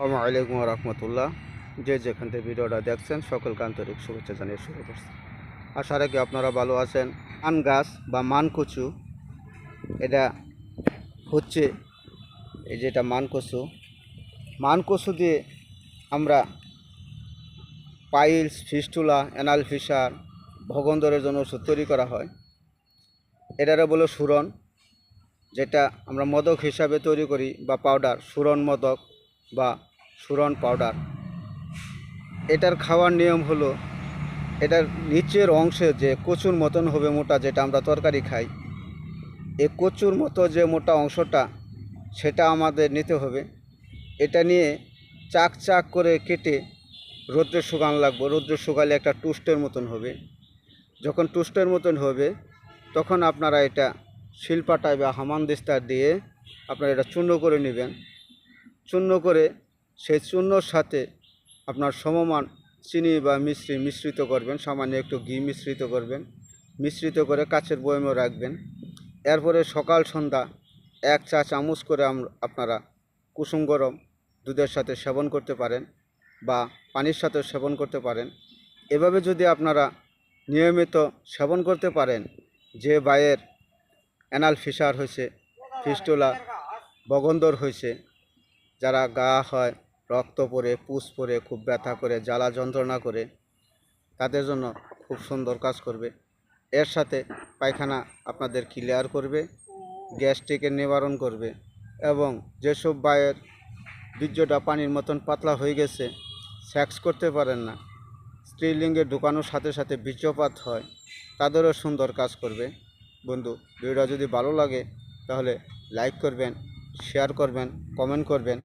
আসসালামু আলাইকুম রহমতুল্লাহ। যে যেখান থেকে ভিডিওটা দেখছেন, সকলকে আন্তরিক শুভেচ্ছা জানিয়ে শুরু করছি। আশা রাখি আপনারা ভালো আছেন। মান গাছ বা মান কচু এটা হচ্ছে এই যেটা মান কচু মান দিয়ে আমরা পাইলস, ফিস্টুলা অ্যানাল ফিসার ভগন্দরের জন্য ওষুধ তৈরি করা হয়। এটারে বলো সুরন যেটা আমরা মদক হিসাবে তৈরি করি বা পাউডার সুরন মদক বা সুরন পাউডার। এটার খাওয়ার নিয়ম হলো, এটার নিচের অংশে যে কচুর মতন হবে মোটা যেটা আমরা তরকারি খাই এই কচুর মতো যে মোটা অংশটা সেটা আমাদের নিতে হবে। এটা নিয়ে চাক চাক করে কেটে রৌদ্রে শুকান লাগবে, রৌদ্রে শুকালে একটা টুস্টের মতন হবে। যখন টুস্টের মতন হবে, তখন আপনারা এটা শিলপাটায় বা হামানদিস্তা দিয়ে আপনারা এটা চূর্ণ করে নেবেন। চূর্ণ করে সেই চূর্ণর সাথে আপনার সমমান চিনি বা মিশ্রি মিশ্রিত করবেন, সামান্য একটু ঘি মিশ্রিত করবেন, মিশ্রিত করে কাচের বয়মে রাখবেন। এরপরে সকাল সন্ধ্যা এক চা চামচ করে আপনারা কুসুম গরম দুধের সাথে সেবন করতে পারেন বা পানির সাথে সেবন করতে পারেন। এভাবে যদি আপনারা নিয়মিত সেবন করতে পারেন, যে বায়ের অ্যানাল ফিসার হয়েছে, ফিস্টুলা, বগন্দর হয়েছে, যারা গা হয় রক্ত পরে, পুষ পরে, খুব ব্যথা করে, জ্বালা যন্ত্রণা করে, তাদের জন্য খুব সুন্দর কাজ করবে। এর সাথে পায়খানা আপনাদের ক্লিয়ার করবে গ্যাস্ট্রিকের নিবারণ করবে এবং যেসব বায়ের বীর্যটা পানির মতন পাতলা হয়ে গেছে সেক্স করতে পারেন না। স্ত্রীলিঙ্গে ঢুকানোর সাথে সাথে বীর্যপাত হয়, তাদেরও সুন্দর কাজ করবে। বন্ধু, ভিডিওটা যদি ভালো লাগে, তাহলে লাইক করবেন শেয়ার করবেন কমেন্ট করবেন।